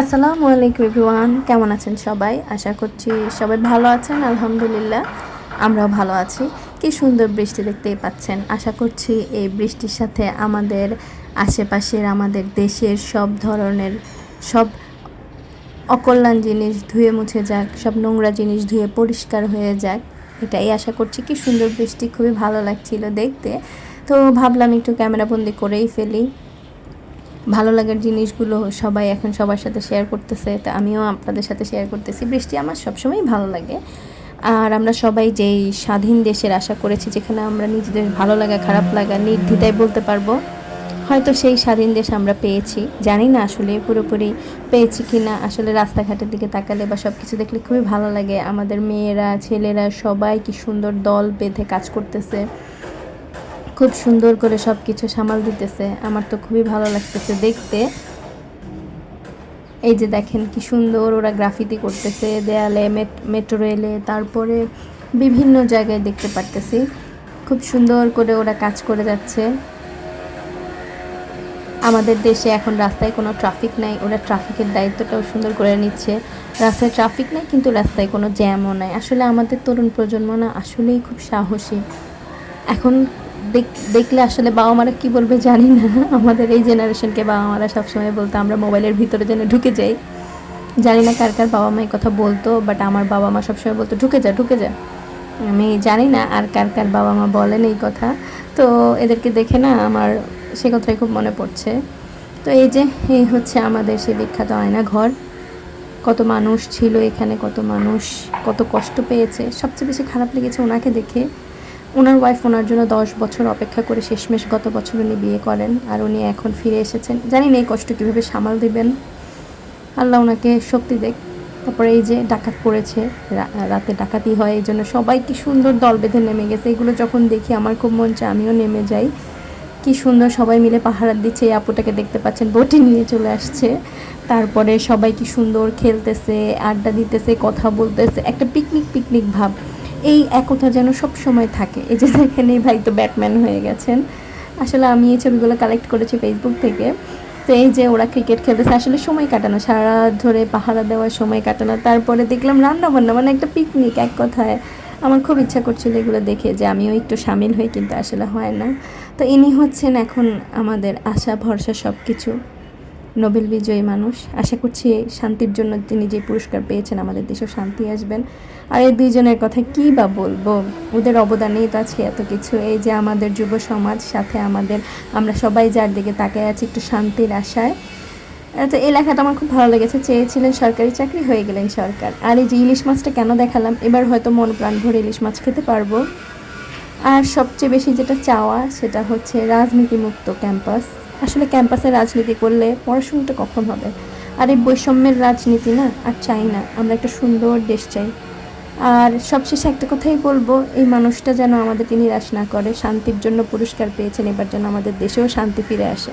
আসসালামু আলাইকুম এভরিওয়ান, কেমন আছেন সবাই? আশা করছি সবাই ভালো আছেন, আলহামদুলিল্লাহ। আমরাও ভালো আছি। কি সুন্দর বৃষ্টি দেখতেই পাচ্ছেন। আশা করছি এই বৃষ্টির সাথে আমাদের আশেপাশের, আমাদের দেশের সব ধরনের, সব অকল্যাণ জিনিস ধুয়ে মুছে যাক, সব নোংরা জিনিস ধুয়ে পরিষ্কার হয়ে যাক। এটাই আশা করছি। কি সুন্দর বৃষ্টি, খুবই ভালো লাগছিল দেখতে। তো ভাবলাম একটু ক্যামেরাবন্দি করেই ফেলি। ভালো লাগার জিনিসগুলো সবাই এখন সবার সাথে শেয়ার করতেছে, তো আমিও আপনাদের সাথে শেয়ার করতেছি। বৃষ্টি আমার সবসময়ই ভালো লাগে। আর আমরা সবাই যেই স্বাধীন দেশের আশা করেছি, যেখানে আমরা নিজেদের ভালো লাগা, খারাপ লাগা নির্দ্বিধায় বলতে পারব, হয়তো সেই স্বাধীন দেশ আমরা পেয়েছি। জানি না আসলে পুরোপুরি পেয়েছি কি না আসলে রাস্তাঘাটের দিকে তাকালে বা সব কিছু দেখলে খুবই ভালো লাগে। আমাদের মেয়েরা, ছেলেরা সবাই কি সুন্দর দল বেঁধে কাজ করতেছে। খুব সুন্দর করে সব কিছু সামাল দিতেছে। আমার তো খুবই ভালো লাগতেছে দেখতে। এই যে দেখেন কি সুন্দর ওরা গ্রাফিতি করতেছে দেয়ালে মেট্রো রেলে তারপরে বিভিন্ন জায়গায় দেখতে পারতেছি। খুব সুন্দর করে ওরা কাজ করে যাচ্ছে। আমাদের দেশে এখন রাস্তায় কোনো ট্রাফিক নাই, ওরা ট্রাফিকের দায়িত্বটাও সুন্দর করে নিচ্ছে। রাস্তায় ট্রাফিক নেই, কিন্তু রাস্তায় কোনো জ্যামও নাই। আসলে আমাদের তরুণ প্রজন্ম না, আসলেই খুব সাহসী। এখন দেখলে আসলে বাবা মারা কী বলবে জানি না। আমাদের এই জেনারেশনকে বাবা মারা সবসময় বলতো, আমরা মোবাইলের ভিতরে যেন ঢুকে যাই। জানি না কার কার বাবা মা কথা বলতো বাট আমার বাবা মা সবসময় বলতো, ঢুকে যা ঢুকে যা। আমি জানি না আর কার কার বাবা মা বলেন এই কথা। তো এদেরকে দেখে না আমার সে কথাই খুব মনে পড়ছে। তো এই যে, এই হচ্ছে আমাদের সে বিখ্যাত আয়না ঘর কত মানুষ ছিল এখানে, কত মানুষ কত কষ্ট পেয়েছে। সবচেয়ে বেশি খারাপ লেগেছে ওনাকে দেখে। ওনার ওয়াইফ ওনার জন্য দশ বছর অপেক্ষা করে শেষমেশ গত বছর উনি বিয়ে করেন আর উনি এখন ফিরে এসেছেন। জানি না এই কষ্ট কীভাবে সামাল দিবেন। আল্লাহ ওনাকে শক্তি দেখ। তারপরে এই যে ডাকাত পড়েছে রাতে ডাকাতি হয়, এই জন্য সবাই কি সুন্দর দল বেঁধে নেমে গেছে। এগুলো যখন দেখি আমার খুব মন চায়, আমিও নেমে যাই। কি সুন্দর সবাই মিলে পাহারার দিচ্ছে, এই আপুটাকে দেখতে পাচ্ছেন, বটি নিয়ে চলে আসছে। তারপরে সবাই কি সুন্দর খেলতেছে, আড্ডা দিতেছে, কথা বলতেছে, একটা পিকনিক পিকনিক ভাব। এই একতা যেন সব সময় থাকে। এই যে দেখেন, এই ভাই তো ব্যাটম্যান হয়ে গেছেন। আসলে আমি এই ছবিগুলো কালেক্ট করেছি ফেসবুক থেকে। তো এই যে ওরা ক্রিকেট খেলতেছে, আসলে সময় কাটানো সারা ধরে পাহারা দেওয়ার সময় কাটানো তারপরে দেখলাম রান্না বান্না মানে একটা পিকনিক এক কথায়। আমার খুব ইচ্ছা করছিল এগুলো দেখে যে আমিও একটু সামিল হই, কিন্তু আসলে হয় না। তো ইনি হচ্ছেন এখন আমাদের আশা, ভরসা সব কিছু নোবেল বিজয়ী মানুষ। আশা করছি শান্তির জন্য তিনি যে পুরস্কার পেয়েছেন, আমাদের দেশেও শান্তি আসবেন। আর এই দুইজনের কথা কী বা বলব? ওদের অবদানেই তো আছে এত কিছু। এই যে আমাদের যুব সমাজ, সাথে আমাদের, আমরা সবাই যার দিকে তাকিয়ে আছি একটু শান্তির আশায়। তো এই লেখাটা আমার খুব ভালো লেগেছে। চেয়েছিলেন সরকারি চাকরি, হয়ে গেলেন সরকার। আর এই যে ইলিশ মাছটা কেন দেখালাম? এবার হয়তো মন প্রাণ ভরে ইলিশ মাছ খেতে পারব। আর সবচেয়ে বেশি যেটা চাওয়া, সেটা হচ্ছে রাজনীতিমুক্ত ক্যাম্পাস। আসলে ক্যাম্পাসে রাজনীতি করলে পড়াশুনোটা কখন হবে? আর এই বৈষম্যের রাজনীতি না, আর চাই না, আমরা একটা সুন্দর দেশ চাই। আর সবশেষে একটা কথাই বলব, এই মানুষটা যেন আমাদেরকে নিরাশ না করে, শান্তির জন্য পুরস্কার পেয়েছেন, এবার যেন আমাদের দেশেও শান্তি ফিরে আসে।